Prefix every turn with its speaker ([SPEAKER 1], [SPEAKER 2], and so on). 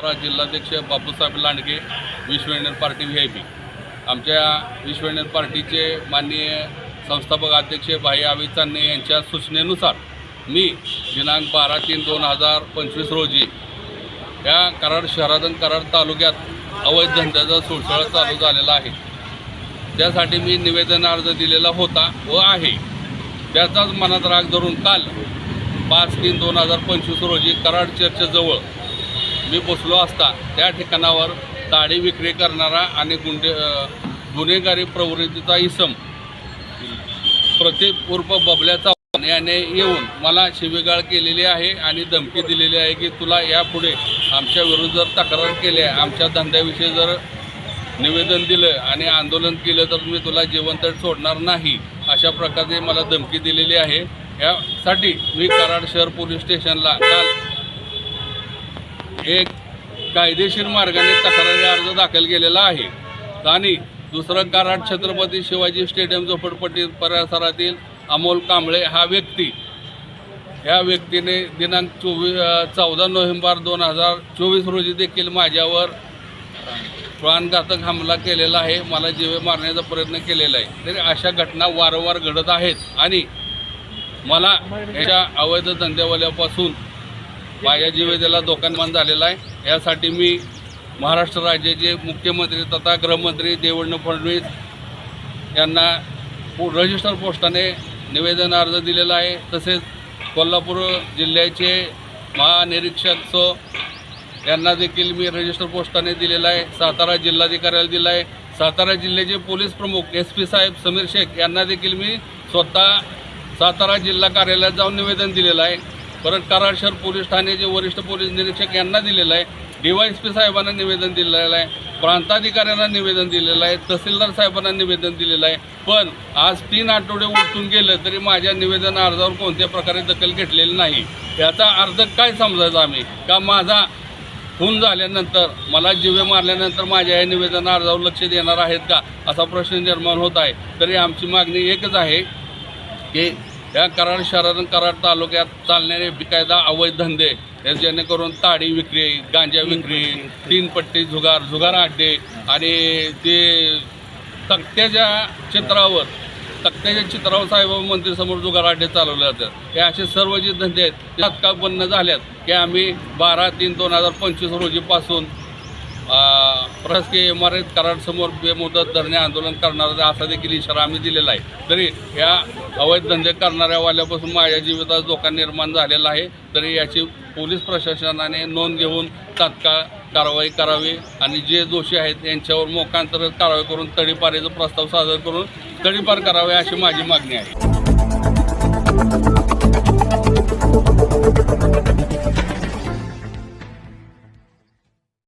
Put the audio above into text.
[SPEAKER 1] सातारा जिल्हाध्यक्ष Bapusaheb Landge Vishwa Indian party V I P. आमच्या Vishwa Indian पार्टीचे माननीय संस्थापक अध्यक्ष भाई आवी चांदणे यांच्या सूचनेनुसार मी दिनांक बारा तीन दोन हजार पंचवीस रोजी या कराड शहरातून कराड तालुक्यात अवैध धंद्याचा सुळसळ चालू झालेला आहे. त्यासाठी मी निवेदन अर्ज दिलेला होता व आहे. त्याचाच मनात राग धरून काल पाच तीन दोन हजार पंचवीस रोजी कराड चर्चजवळ मी बसलो असता त्या ठिकाणावर ताडी विक्री करणारा आणि गुंडे गुन्हेगारी प्रवृत्तीचा इसम. प्रतिपूर्व उर्फ बबल्या याने येऊन मला शिवीगाळ केलेली आहे आणि धमकी दिलेली आहे की तुला यापुढे आमच्या विरुद्ध जर तक्रार केली आहे आमच्या धंद्याविषयी जर निवेदन दिलं आणि आंदोलन केलं तर मी तुला जिवंत सोडणार नाही अशा प्रकारे मला धमकी दिलेली आहे. यासाठी मी कराड शहर पोलीस स्टेशनला काल एक कायदेशीर मार्गाने तक्रारी अर्ज दाखल केलेला आहे. आणि दुसरं कराड छत्रपती शिवाजी स्टेडियम झोपडपट्टी परिसरातील अमोल कांबळे हा व्यक्ती. ह्या व्यक्तीने दिनांक चोवीस चौदा नोव्हेंबर दोन हजार चोवीस रोजी देखील माझ्यावर प्राणघातक हमला केलेला आहे. मला जीवे मारण्याचा प्रयत्न केलेला आहे. तरी अशा घटना वारंवार घडत आहेत. आणि मला याच्या अवैध धंद्यावाल्यापासून माझ्या जीविताला धोका झालेला आहे. यासाठी मी महाराष्ट्र राज्याचे मुख्यमंत्री तथा गृहमंत्री देवेंद्र फडणवीस यांना रजिस्टर पोस्टाने निवेदन अर्ज दिलेला आहे. तसेच कोल्हापूर जिल्ह्याचे महानिरीक्षक सो यांना देखील मी रजिस्टर पोस्टाने दिलेला आहे. सातारा जिल्हाधिकाऱ्याला दिला आहे. सातारा जिल्ह्याचे पोलीस प्रमुख एस पी साहेब समीर शेख यांना देखील मी स्वतः सातारा जिल्हा कार्यालयात जाऊन निवेदन दिलेलं आहे. परत कराड शहर पोलीस ठाण्याचे वरिष्ठ पोलीस निरीक्षक यांना दिलेलं आहे डी वाय एस पी साहेबांना निवेदन दिलेलं आहे प्रांताधिकाऱ्यांना निवेदन दिलेलं आहे तहसीलदार साहेबांना निवेदन दिलेलं आहे. पण आज तीन आठवडे उलटून गेलं तरी माझ्या निवेदन अर्जावर कोणत्या प्रकारे दखल घेतलेली नाही. याचा अर्थ काय समजायचा आम्ही? का माझा खून झाल्यानंतर मला जीवे मारल्यानंतर माझ्या या निवेदन अर्जावर लक्ष देणार आहेत का? असा प्रश्न निर्माण होत आहे. तरी आमची मागणी एकच आहे की या कराड शहरात आणि कराड तालुक्यात चालणारे बेकायदा अवैध धंदे हे जेणेकरून ताडी विक्री गांजा विक्री तीन पट्टी जुगार जुगार अड्डे आणि ते तक्त्याच्या चित्रावर तक्त्याच्या चित्रावर साईबाबा मंदिरसमोर जुगार अड्डे चालवले जातात. हे असे सर्व जे धंदे आहेत ते तात्काळ बंद झाल्यात. की आम्ही बारा तीन दोन हजार पंचवीस रोजीपासून प्रशासकीय इमारत कराडसमोर बेमुदत धरणे आंदोलन करणार असा देखील इशारा आम्ही दिलेला आहे. तरी या अवैध धंदे करणाऱ्यावाल्यापासून माझ्या जीवितात धोका निर्माण झालेला आहे. तरी याची पोलीस प्रशासनाने नोंद घेऊन तात्काळ कारवाई करावी आणि जे दोषी आहेत यांच्यावर मोकांतर कारवाई करून तडीपारीचा प्रस्ताव सादर करून तडीपार करावे अशी माझी मागणी आहे.